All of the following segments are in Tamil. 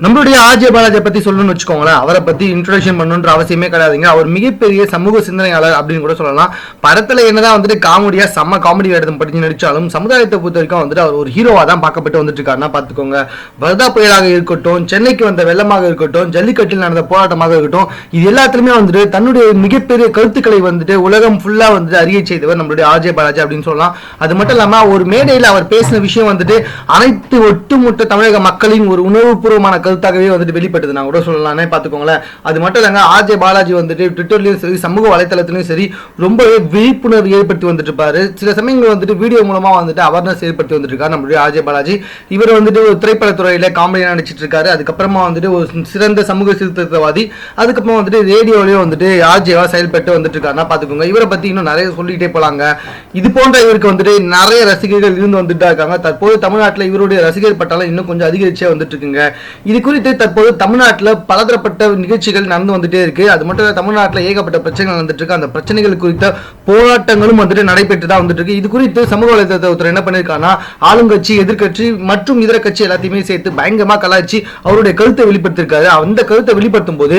நம்மளுடைய ஆர்ஜே பாலாஜியை பத்தி சொல்லணும்னு வச்சுக்கோங்களேன். அவரை பத்தி இன்ட்ரோடக்ஷன் பண்ணணுன்ற அவசியமே கிடையாதுங்க. அவர் மிகப்பெரிய சமூக சிந்தனையாளர் அப்படின்னு கூட சொல்லலாம். படத்துல என்னதான் வந்துட்டு காமெடியா செம்ம காமெடி வேடத்தை படிச்சு நடிச்சாலும் சமுதாயத்தை பொறுத்த வரைக்கும் வந்துட்டு அவர் ஒரு ஹீரோவா தான் பார்க்கப்பட்டு வந்துட்டு இருக்காருன்னா பாத்துக்கோங்க வரதா புயலாக இருக்கட்டும் சென்னைக்கு வந்த வெள்ளமாக இருக்கட்டும் ஜல்லிக்கட்டில் நடந்த போராட்டமாக இருக்கட்டும் இது எல்லாத்துலயுமே வந்துட்டு தன்னுடைய மிகப்பெரிய கருத்துக்களை வந்துட்டு உலகம் ஃபுல்லா வந்துட்டு அறிய செய்தவர் நம்மளுடைய ஆர்ஜே பாலாஜி அப்படின்னு சொல்லலாம். அது மட்டும் இல்லாம ஒரு மேடையில் அவர் பேசின விஷயம் வந்துட்டு அனைத்து ஒட்டுமொத்த தமிழக மக்களின் ஒரு உணர்வுபூர்வமான கருத்தாகவே வந்துட்டு வெளிப்பட்டது. நான் கூட சொல்லலாம்னே பார்த்துக்கோங்களேன். அது மட்டும் இல்லைங்க ஆர்ஜே பாலாஜி வந்துட்டு ட்விட்டர்லையும் சரி சமூக வலைத்தளத்திலையும் சரி ரொம்பவே விழிப்புணர்வு ஏற்படுத்தி வந்துட்டு இருப்பாரு சில சமயங்கள் வந்துட்டு வீடியோ மூலமாக வந்துட்டு அவேர்னஸ் ஏற்படுத்தி வந்துட்டு இருக்காரு நம்மளுடைய ஆர்ஜே பாலாஜி. இவர் வந்துட்டு ஒரு திரைப்படத்துறையில காமெடியாக நடிச்சிட்டு இருக்காரு அதுக்கப்புறமா வந்துட்டு ஒரு சிறந்த சமூக சீர்திருத்தவாதி. அதுக்கப்புறம் வந்துட்டு ரேடியோலையும் வந்துட்டு ஆர்ஜேவா செயல்பட்டு வந்துட்டு இருக்காருன்னா பார்த்துக்கோங்க. இவரை பத்தி இன்னும் நிறைய சொல்லிட்டே போலாங்க. இது போன்ற இவருக்கு வந்துட்டு நிறைய ரசிகர்கள் இருந்து வந்துட்டு இருக்காங்க. தற்போது தமிழ்நாட்டில் இவருடைய ரசிகர் பட்டாலும் இன்னும் கொஞ்சம் அதிகரிச்சே வந்துட்டு இருக்குங்க இது குறித்து தற்போது தமிழ்நாட்டில் பலதரப்பட்ட நிகழ்ச்சிகள் நடந்து வந்துட்டே இருக்கு. அது மட்டும் இல்லை தமிழ்நாட்டில் ஏகப்பட்ட பிரச்சனைகள் நடந்துட்டு இருக்கு. அந்த பிரச்சனைகள் குறித்த போராட்டங்களும் வந்துட்டு நடைபெற்று தான் வந்துட்டு இருக்கு. இது குறித்து சமூக வலைதளத்தை ஒருத்தர் என்ன பண்ணியிருக்காங்கன்னா ஆளுங்கட்சி எதிர்கட்சி மற்றும் இதர கட்சி எல்லாத்தையுமே சேர்த்து பயங்கரமாக கலாய்ச்சி அவருடைய கருத்தை வெளிப்படுத்திருக்காரு. அந்த கருத்தை வெளிப்படுத்தும் போது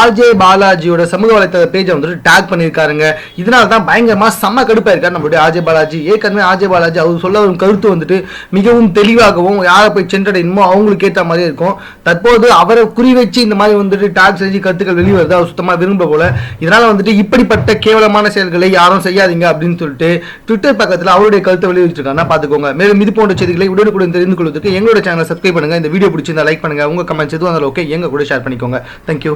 ஆர்ஜே பாலாஜியோட சமூக வலைத்தள பேஜை வந்துட்டு டேக் பண்ணியிருக்காருங்க இதனால தான் பயங்கரமாக செம்ம கடுப்பாக இருக்காரு நம்மளுடைய ஆர்ஜே பாலாஜி. ஏற்கனவே ஆர்ஜே பாலாஜி அவர் சொல்ல வரும் கருத்து வந்துட்டு மிகவும் தெளிவாகவும் யாரை போய் சென்றடையணுமோ அவங்களுக்கு ஏற்ற மாதிரி இருக்கும். தற்போது அவரை குறி வச்சு இந்த மாதிரி வந்துட்டு டாக் செஞ்சு கருத்துக்கள் வெளிவருது அவர் சுத்தமாக விரும்ப போல. இதனால் வந்துட்டு இப்படிப்பட்ட கேவலமான செயல்களை யாரும் செய்யாதீங்க அப்படின்னு சொல்லிட்டு ட்விட்டர் பக்கத்தில் அவருடைய கருத்தை வெளியிட்டிருக்காங்கன்னா பார்த்துக்கோங்க மேலும் இது போன்ற செய்திகளை உடனுக்குடன் தெரிந்து கொள்வதற்கு எங்களோட சேனலை சப்ஸ்கிரைப் பண்ணுங்க. இந்த வீடியோ பிடிச்சிருந்தா லைக் பண்ணுங்க. உங்கள் கமெண்ட்ஸ் எதுவும் அதில் ஓகே எங்கள் கூட ஷேர் பண்ணிக்கோங்க. தேங்க்யூ